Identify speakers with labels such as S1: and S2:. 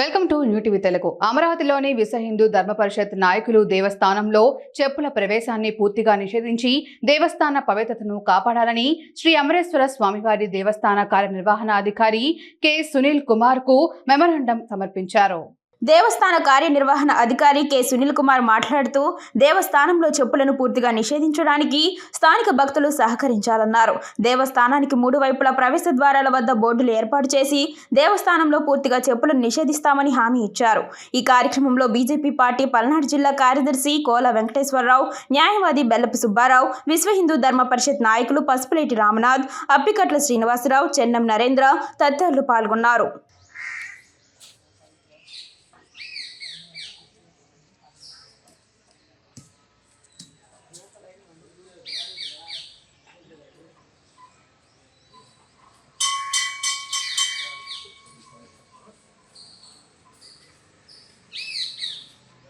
S1: Welcome to new TV Telugu. అమరావతిలోని విశ్వ హిందూ ధర్మ పరిషత్ నాయకులు దేవస్థానంలో చెప్పుల ప్రవేశాన్ని పూర్తిగా నిషేధించి దేవస్థాన పవిత్రతను కాపాడాలని శ్రీ అమరేశ్వర స్వామివారి దేవస్థాన కార్యనిర్వహణాధికారి కె సునీల్ కుమార్కు మెమరాండం సమర్పించారు.
S2: దేవస్థాన కార్యనిర్వహణ అధికారి కె. సునీల్ కుమార్ మాట్లాడుతూ దేవస్థానంలో చెప్పులను పూర్తిగా నిషేధించడానికి స్థానిక భక్తులు సహకరించాలన్నారు. దేవస్థానానికి మూడు వైపుల ప్రవేశ ద్వారాల వద్ద బోర్డులు ఏర్పాటు చేసి దేవస్థానంలో పూర్తిగా చెప్పులను నిషేధిస్తామని హామీ ఇచ్చారు. ఈ కార్యక్రమంలో బీజేపీ పార్టీ పల్నాడు జిల్లా కార్యదర్శి కోల వెంకటేశ్వరరావు న్యాయవాది బెల్లపు సుబ్బారావు విశ్వ హిందూ ధర్మ పరిషత్ నాయకులు పసుపులేటి రామనాథ్ అప్పికట్ల శ్రీనివాసరావు చెన్నం నరేంద్ర తదితరులు పాల్గొన్నారు.